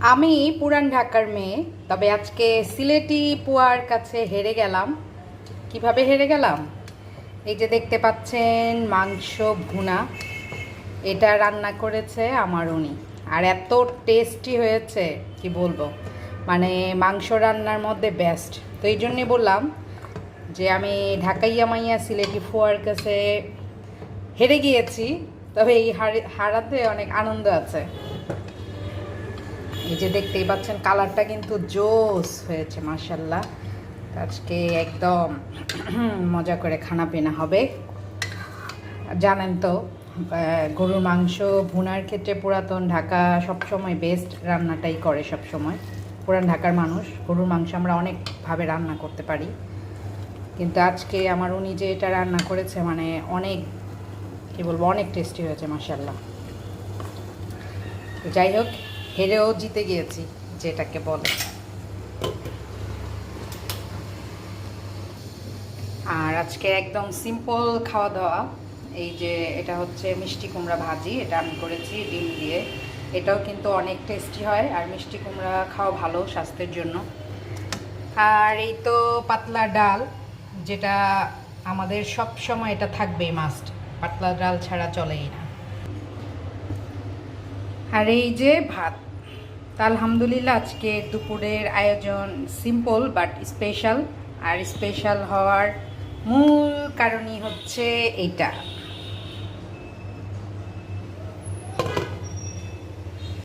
আমি পুরান ঢাকার মেয়ে, তবে আজকে সিলেটি পুয়ার কাছে হেরে গেলাম। কীভাবে হেরে গেলাম? এই যে দেখতে পাচ্ছেন মাংস ভুনা। এটা রান্না করেছে আমার উনি। আর এত টেস্টি হয়েছে, কি বলব? মানে মাংস রান্নার মধ্যে বেস্ট তো এই জন্যে বললাম যে আমি ঢাকাইয়া মাইয়া সিলেটি ফুয়ার কাছে হেরে গিয়েছি, তবে এই হারে- হারাতে অনেক আনন্দ আছে। এই যে দেখতেই পাচ্ছেন, কালারটা কিন্তু জোস হয়েছে মার্শাল্লাহ আজকে একদম মজা করে খানা পিনা হবে। জানেন তো গরুর মাংস ভুনার ক্ষেত্রে পুরাতন ঢাকা সবসময় বেস্ট রান্নাটাই করে সবসময়। পুরান ঢাকার মানুষ, গরুর মাংস আমরা অনেকভাবে রান্না করতে পারি। কিন্তু আজকে আমার উনি যে এটা রান্না করেছে মানে অনেক, কী বলব, অনেক টেস্টি হয়েছে মার্শাল্লাহ যাই হোক হেরেও জিতে গিয়েছি, যেটাকে বলে। আর আজকে একদম সিম্পল খাওয়া দাওয়া এই যে এটা হচ্ছে মিষ্টি কুমড়া ভাজি, এটা আমি করেছি ডিম দিয়ে। এটাও কিন্তু অনেক টেস্টি হয়, আর মিষ্টি কুমড়া খাওয়া ভালো স্বাস্থ্যের জন্য। আর এই তো পাতলা ডাল, যেটা আমাদের সব সময় এটা থাকবেই মাস্ট পাতলা ডাল ছাড়া চলেই না। আর এই যে ভাত আলহামদুলিল্লাহ আজকে দুপুরের আয়োজন সিম্পল বাট স্পেশাল আর স্পেশাল হওয়ার মূল কারণই হচ্ছে এইটা।